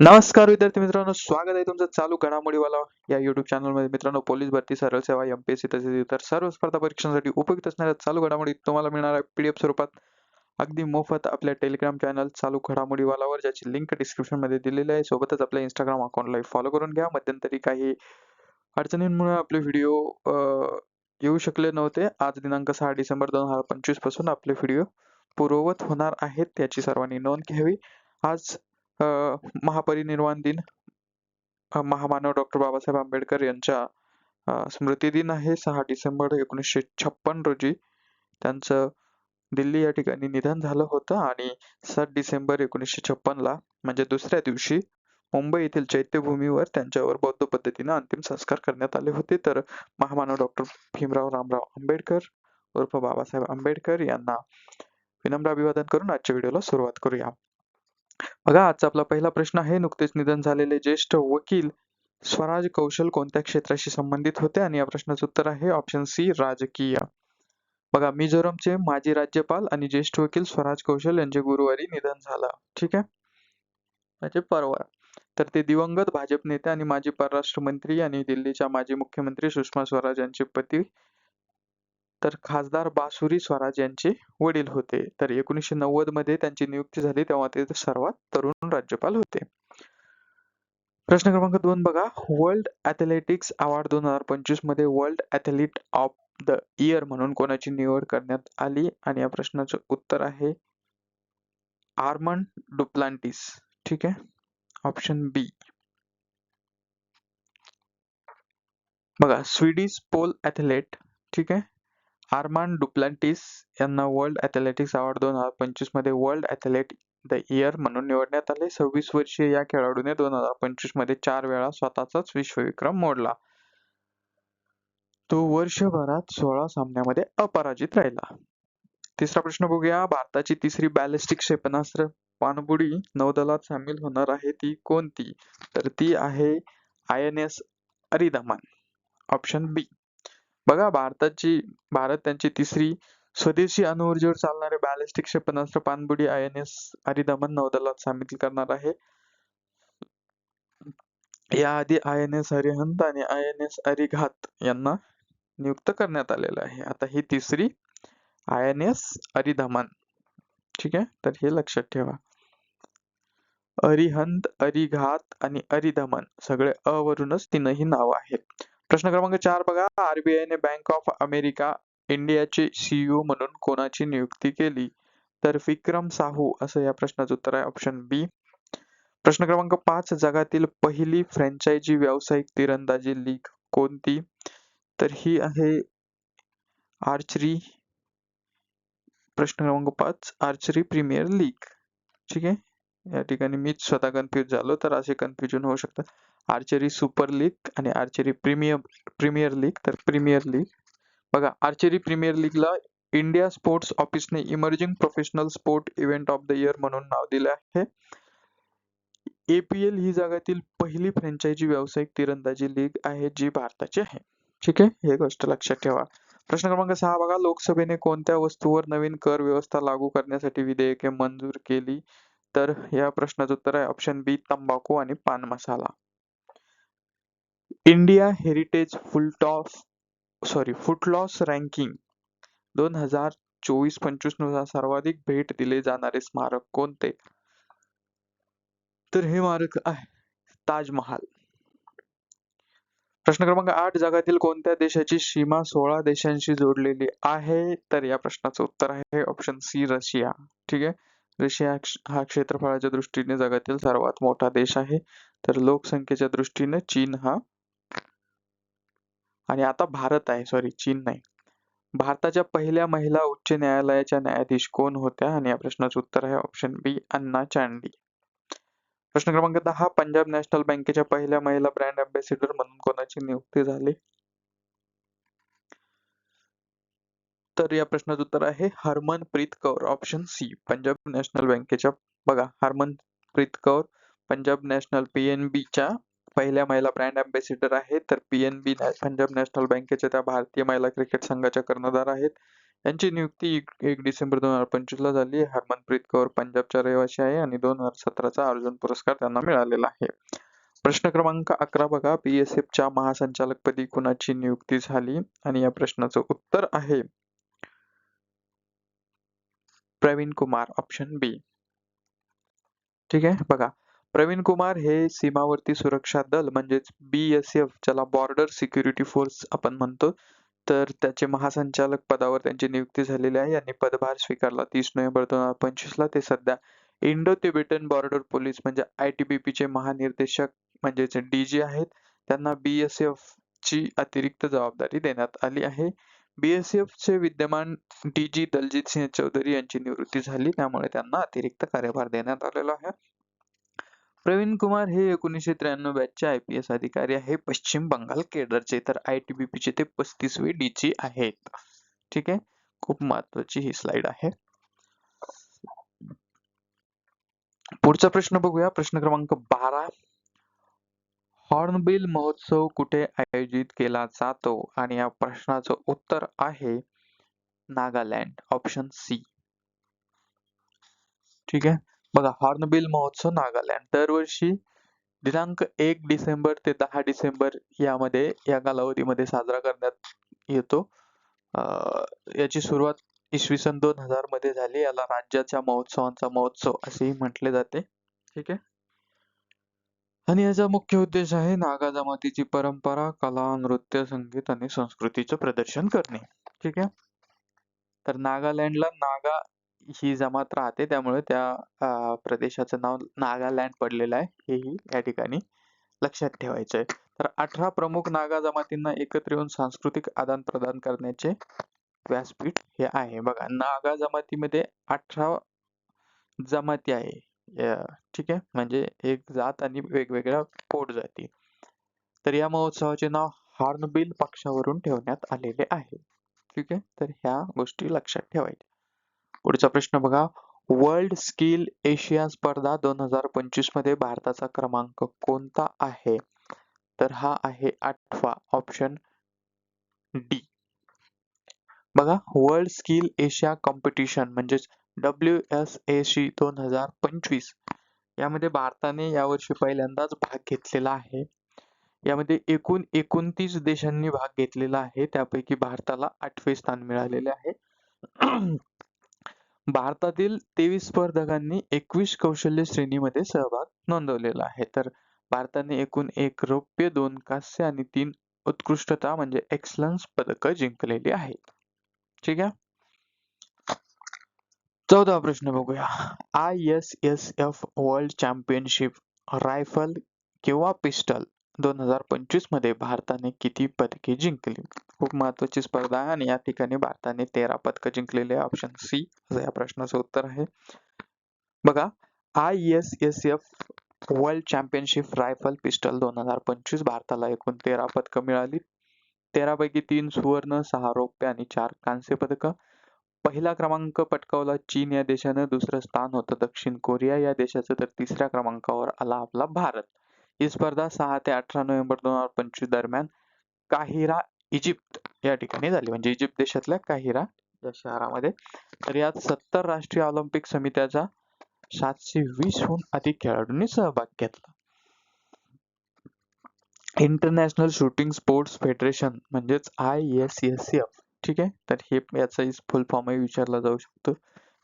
नमस्कार विद्यार्थी मित्रांनो स्वागत आहे तुमचं चालू घडामोडीवाला या युट्यूब चॅनलमध्ये मित्रांनो पोलीस भरती सरळ सेवा एमपीएससी तसेच इतर सर्व स्पर्धा परीक्षांसाठी उपयुक्त असणाऱ्या चालू घडामोडी तुम्हाला मिळणार आहे पीडीएफ स्वरूपात. अगदी मोफत आपल्या टेलिग्राम चॅनल चालू घडामोडीवालावर ज्याची लिंक डिस्क्रिप्शनमध्ये दिलेली आहे. सोबतच आपल्या इंस्टाग्राम अकाउंटला फॉलो करून घ्या. मध्यंतरी काही अडचणींमुळे आपले व्हिडिओ येऊ शकले नव्हते. आज दिनांक सहा डिसेंबर दोन हजार पंचवीसपासून आपले व्हिडिओ पूर्ववत होणार आहेत याची सर्वांनी नोंद घ्यावी. आज महापरिनिर्वाण दिन महामानव डॉक्टर बाबासाहेब आंबेडकर यांच्या अ, स्मृती दिन आहे. सहा डिसेंबर एकोणीसशे छप्पन रोजी त्यांचं दिल्ली या ठिकाणी निधन झालं होतं आणि सात डिसेंबर एकोणीसशे छप्पनला म्हणजे दुसऱ्या दिवशी मुंबई येथील चैत्यभूमीवर त्यांच्यावर बौद्ध पद्धतीने अंतिम संस्कार करण्यात आले होते. तर महामानव डॉक्टर भीमराव रामराव आंबेडकर उर्फ बाबासाहेब आंबेडकर यांना विनम्र अभिवादन करून आजच्या व्हिडिओला सुरुवात करूया. बघा आजचा आपला पहिला प्रश्न आहे. नुकतेच निधन झालेले ज्येष्ठ वकील स्वराज कौशल कोणत्या क्षेत्राशी संबंधित होते? आणि या प्रश्नाचं उत्तर आहे ऑप्शन सी राजकीय. बघा मिझोरमचे माजी राज्यपाल आणि ज्येष्ठ वकील स्वराज कौशल यांचे गुरुवारी निधन झालं. ठीक आहे? म्हणजे परवा. तर ते दिवंगत भाजप नेते आणि माजी परराष्ट्र मंत्री आणि दिल्लीच्या माजी मुख्यमंत्री सुषमा स्वराज यांचे पती तर खासदार बासुरी स्वराज यांचे वडील होते. तर एकोणीसशे नव्वदमध्ये त्यांची नियुक्ती झाली तेव्हा ते सर्वात तरुण राज्यपाल होते. प्रश्न क्रमांक दोन बघा. वर्ल्ड ॲथलेटिक्स अवॉर्ड दोन हजार पंचवीसमध्ये world athlete of the year म्हणून कोणाची निवड करण्यात आली? आणि या प्रश्नाचं उत्तर आहे आर्मन डुप्लांटिस. ठीक आहे? ऑप्शन बी बघा स्वीडिश पोल ॲथलेट ठीक आहे? आर्मान डुप्लांटिस यांना वर्ल्ड ॲथलेटिक्स अवॉर्ड दोन हजार पंचवीसमध्ये वर्ल्ड ॲथलेट द इयर म्हणून निवडण्यात आले. सव्वीस वर्षीय या खेळाडूने दोन हजार पंचवीसमध्ये चार वेळा स्वतःचाच विश्वविक्रम मोडला. तो वर्षभरात सोळा सामन्यामध्ये अपराजित राहिला. तिसरा प्रश्न बघूया. भारताची तिसरी बॅलिस्टिक क्षेपणास्त्र पाणबुडी नौदलात सामील होणार आहे ती कोणती? तर ती आहे I N S Aridhaman. Option B. बघा भारताची भारत त्यांची तिसरी स्वदेशी अणुऊर्जेवर चालणारे बॅलिस्टिक क्षेपणास्त्र पाणबुडी आय एन एस अरिदमन नौदलात सामील करणार आहे. याआधी आय एन एस हरिहंत आणि आय एन एस अरिघात यांना नियुक्त करण्यात आलेलं आहे. आता ही तिसरी आय एन एस अरिधमन ठीक आहे? तर हे लक्षात ठेवा. अरिहंत अरिघात आणि अरिधमन सगळे अ वरूनच तीनही नाव आहेत. प्रश्न क्रमांक चार बघा. आरबीआय ने बँक ऑफ अमेरिका इंडियाचे सीईओ म्हणून कोणाची नियुक्ती केली? तर विक्रम साहू असं या प्रश्नाचं उत्तर आहे ऑप्शन बी प्रश्न क्रमांक पाच जगातील पहिली फ्रँचायझी व्यावसायिक तिरंदाजी लीग कोणती? तर ही आहे आर्चरी. प्रश्न क्रमांक पाच आर्चरी प्रीमियर लीग. ठीक आहे? या ठिकाणी मीच स्वतः कन्फ्युज झालो तर असे कन्फ्युजन होऊ शकतं. आर्चरी सुपर लीग आणि आर्चरी प्रीमियर प्रीमियर लीग तर प्रीमियर लीग बघा आर्चरी प्रीमियर लीगला India sports ऑफिसने emerging professional sport event of the year म्हणून नाव दिले आहे. एपीएल ही जगातील पहिली फ्रँचायझी व्यावसायिक तिरंदाजी लीग आहे जी भारताची आहे. ठीक आहे? हे गोष्ट लक्षात ठेवा. प्रश्न क्रमांक सहा बघा. लोकसभेने कोणत्या वस्तूवर नवीन कर व्यवस्था लागू करण्यासाठी विधेयके मंजूर केली? तर या प्रश्नाचं उत्तर आहे ऑप्शन बी तंबाखू आणि पान मसाला. India heritage full toss sorry footloose ranking. दोन हजार चोवीस पंचवीसनुसार सर्वाधिक भेट दिले जाणारे स्मारक कोणते? तर हे स्मारक आहे ताजमहाल. प्रश्न क्रमांक आठ जगातील कोणत्या देशाची सीमा सोळा देशांशी जोडलेली आहे? तर या प्रश्नाचं उत्तर आहे ऑप्शन सी रशिया. ठीक आहे? रशिया हा क्षेत्रफळाच्या दृष्टीने जगातील सर्वात मोठा देश आहे. तर लोकसंख्येच्या दृष्टीने चीन हा आणि आता भारत आहे सॉरी चीन नाही. भारताच्या पहिल्या महिला उच्च न्यायालयाच्या न्यायाधीश कोण होत्या? आणि या प्रश्नाचं उत्तर आहे ऑप्शन बी अन्ना चांडी. प्रश्न क्रमांक दहा पंजाब नॅशनल बँकेच्या पहिल्या महिला ब्रँड अँबॅसिडर म्हणून कोणाची नियुक्ती झाली? तर या प्रश्नाचं उत्तर आहे Harmanpreet Kaur option C Punjab national बँकेच्या बघा हरमनप्रीत कौर पंजाब नॅशनल पीएनबीच्या पहिल्या महिला ब्रँड अँबॅसिडर आहेत. तर पीएनबी पंजाब नॅशनल बँकेच्या त्या भारतीय महिला क्रिकेट संघाच्या कर्णधार आहेत. यांची नियुक्ती एक- डिसेंबर दोन हजार पंचवीस ला झाली. हरमनप्रीत कौर पंजाबच्या रहिवासी आहे आणि दोन हजार सतराचा अर्जुन पुरस्कार त्यांना मिळालेला आहे. प्रश्न क्रमांक अकरा बघा. BSF च्या महासंचालकपदी कुणाची नियुक्ती झाली? आणि या प्रश्नाचं उत्तर आहे. प्रवीण कुमार ऑप्शन बी ठीक आहे? बघा. प्रवीण कुमार हे सीमावर्ती सुरक्षा दल म्हणजेच बीएसएफ ज्याला बॉर्डर सिक्युरिटी फोर्स आपण म्हणतो तर त्याचे महासंचालक पदावर त्यांची नियुक्ती झालेली आहे. यांनी पदभार स्वीकारला. तीस नोव्हेंबर दोन हजार पंचवीस ला ते सध्या इंडो तिबेटन बॉर्डर पोलीस म्हणजे आयटीबीपी चे महानिर्देशक म्हणजेच डीजी आहेत. त्यांना बीएसएफ ची अतिरिक्त जबाबदारी देण्यात आली आहे. बीएसएफ चे विद्यमान डीजी दलजीत सिंह चौधरी यांची निवृत्ती झाली. त्यामुळे त्यांना अतिरिक्त कार्यभार देण्यात आलेला आहे. प्रवीण कुमार हे एकोणीसशे त्र्याण्णव बॅचचे आय पी एस अधिकारी आहे पश्चिम बंगाल केडरचे तर आय टी बी पीचे ते पस्तीसवे डीजी आहेत. ठीक आहे? खूप महत्वाची ही स्लाइड आहे. पुढचा प्रश्न बघूया. प्रश्न क्रमांक बारा. हॉर्नबिल महोत्सव कुठे आयोजित केला जातो? आणि या प्रश्नाचं उत्तर आहे नागालँड ऑप्शन सी ठीक आहे? बघा हॉर्नबिल महोत्सव नागालँड. दरवर्षी दिनांक एक डिसेंबर ते दहा डिसेंबर यामध्ये या कालावधीमध्ये साजरा करण्यात येतो. याची सुरुवात इसवी सन दोन हजारमध्ये झाली. याला राज्याच्या महोत्सवांचा महोत्सव असेही म्हटले जाते. ठीक आहे? आणि याचा मुख्य उद्देश आहे नागा जमातीची परंपरा कला नृत्य संगीत आणि संस्कृतीचं प्रदर्शन करणे. ठीक आहे? तर नागालँडला नागा ही जमात राहते. त्यामुळे त्या प्रदेशाचं नाव नागालँड पडलेलं आहे. हेही या ठिकाणी लक्षात ठेवायचं आहे तर अठरा प्रमुख नागा जमातींना एकत्र येऊन सांस्कृतिक आदान प्रदान करण्याचे व्यासपीठ हे आहे. बघा नागा जमातीमध्ये अठरा जमाती आहे. ठीक आहे? म्हणजे एक जात आणि वेगवेगळ्या पोट जाती. तर या महोत्सवाचे नाव हॉर्नबिल पक्षावरून ठेवण्यात आलेले आहे. ठीक आहे? तर ह्या गोष्टी लक्षात ठेवायच्या. पुढचा प्रश्न बघा. वर्ल्ड स्किल एशिया स्पर्धा दोन हजार पंचवीसमध्ये भारताचा क्रमांक कोणता आहे? तर हा आहे आठवा ऑप्शन डी बघा वर्ल्ड स्किल एशिया कॉम्पिटिशन म्हणजेच डब्ल्यू एस ए सी दोन हजार पंचवीस यामध्ये भारताने यावर्षी पहिल्यांदाच भाग घेतलेला आहे. यामध्ये एकूण एकोणतीस देशांनी भाग घेतलेला आहे. त्यापैकी भारताला आठवे स्थान मिळालेले आहे. भारतातील तेवीस स्पर्धकांनी एकवीस कौशल्य श्रेणीमध्ये सहभाग नोंदवलेला आहे. तर भारताने एकूण एक रौप्य दोन कांस्य आणि तीन उत्कृष्टता म्हणजे एक्सलन्स पदक जिंकलेली आहेत. ठीक आहे? चौदा प्रश्न बघूया. I S S F world championship rifle किंवा पिस्टल दोन हजार पंचवीसमध्ये भारताने किती पदके जिंकली? खूप महत्वाची स्पर्धा आहे आणि या ठिकाणी भारताने तेरा पदकं जिंकलेले ऑप्शन सी असं या प्रश्नाचं उत्तर आहे. बघा I S S F world championship rifle pistol दोन हजार पंचवीस भारताला एकूण तेरा पदकं मिळाली. तेरापैकी तीन सुवर्ण सहा रौप्य आणि चार कांस्य पदकं. पहिला क्रमांक पटकावला चीन या देशानं दुसरं स्थान होतं दक्षिण कोरिया या देशाचं तर तिसऱ्या क्रमांकावर आला आपला भारत. ही स्पर्धा सहा ते अठरा नोव्हेंबर दोन हजार पंचवीस दरम्यान काहिरा इजिप्त या ठिकाणी झाली. म्हणजे इजिप्त देशातल्या काहिरा या शहरामध्ये. तर यात सत्तर राष्ट्रीय ऑलिम्पिक समित्याचा सातशे वीसहून अधिक खेळाडूंनी सहभाग घेतला. इंटरनॅशनल शूटिंग स्पोर्ट्स फेडरेशन म्हणजेच आय एस एस एफ. ठीक आहे? तर हे याचा फुल फॉर्मही विचारला जाऊ शकतो.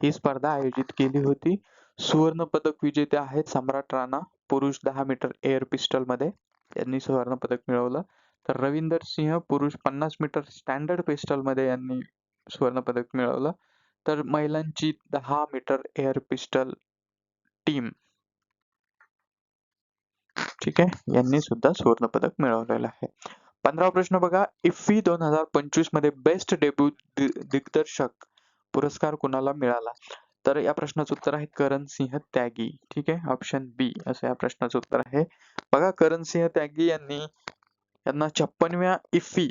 ही स्पर्धा आयोजित केली होती सुवर्ण पदक विजेते आहेत सम्राट राणा पुरुष दहा मीटर एअर पिस्टलमध्ये. यांनी सुवर्ण पदक मिळवलं. तर रविंदर सिंह पुरुष पन्नास मीटर स्टँडर्ड पिस्टलमध्ये यांनी सुवर्ण पदक मिळवलं. तर महिलांची दहा मीटर एअर पिस्टल टीम ठीक आहे? यांनी सुद्धा सुवर्ण पदक मिळवलेलं आहे. पंधरावा प्रश्न बघा. इफ्फी दोन हजार पंचवीसमध्ये बेस्ट डेब्यू दिग्दर्शक पुरस्कार कुणाला मिळाला? तर या प्रश्नाचं उत्तर आहे करण सिंह त्यागी. ठीक आहे? ऑप्शन बी असं या प्रश्नाचं उत्तर आहे. बघा करण सिंह त्यागी यांनी यांना छप्पनव्या IFFI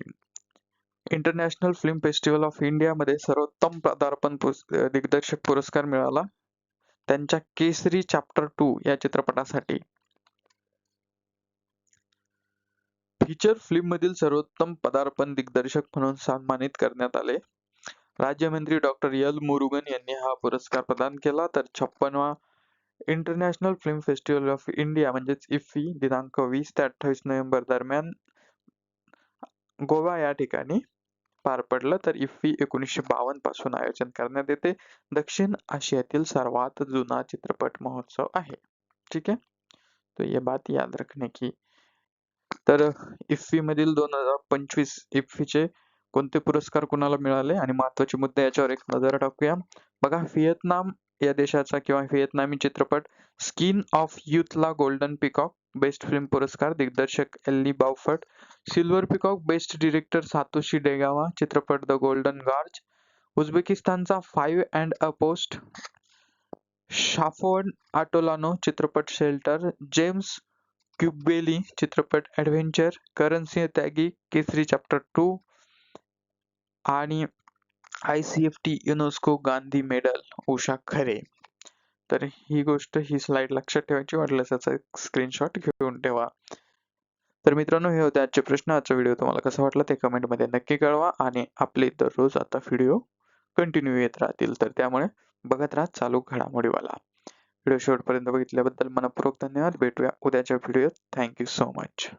international film festival of India मध्ये सर्वोत्तम पदार्पण दिग्दर्शक पुरस्कार मिळाला. त्यांच्या केसरी चॅप्टर टू या चित्रपटासाठी. फीचर फिल्म मधील सर्वोत्तम पदार्पण दिग्दर्शक म्हणून सन्मानित करण्यात आले. राज्यमंत्री डॉक्टर एल मुरुगन यांनी हा पुरस्कार प्रदान केला. तर छप्पनवा international film festival of India म्हणजेच इफ्फी दिनांक वीस ते अठ्ठावीस नोव्हेंबर दरम्यान गोवा या ठिकाणी पार पडलं. तर इफ्फी एकोणीसशे बावन्नपासून आयोजन करण्यात येते. दक्षिण आशियातील सर्वात जुना चित्रपट महोत्सव आहे. ठीक आहे? तो ये बात याद रखने की तर इफ्फी मधील दोन हजार पंचवीस इफ्फीचे कोणते पुरस्कार कुणाला मिळाले? आणि महत्त्वाचे मुद्दे याच्यावर एक नजर टाकूया. बघा व्हिएतनाम या देशाचा किंवा व्हिएतनामी चित्रपट स्किन ऑफ यूथला गोल्डन पिकॉक बेस्ट फिल्म पुरस्कार दिग्दर्शक एल्ली बाउफट silver peacock best director Satoshi Degawa चित्रपट द गोल्डन गार्ज उझबेकिस्तानचा फाईव्ह अँड अ पोस्ट शाफोन आटोलानो चित्रपट शेल्टर जेम्स क्युबेली चित्रपट adventure Karan Singh Tyagi Kesari chapter two आणि I C F T UNESCO Gandhi medal Usha Khare. तर ही गोष्ट ही स्लाइड लक्षात ठेवायची वाटल्यास त्याचा एक स्क्रीनशॉट घेऊन ठेवा. तर मित्रांनो हे होते आजचे प्रश्न. आजचा व्हिडिओ तुम्हाला कसा वाटला ते कमेंटमध्ये नक्की कळवा आणि आपले दररोज आता व्हिडिओ कंटिन्यू येत राहतील. तर त्यामुळे बघत राहा चालू घडामोडीवाला. व्हिडिओ शेवटपर्यंत बघितल्याबद्दल मनपूर्वक धन्यवाद. भेटूया उद्याच्या व्हिडिओत थँक्यू सो मच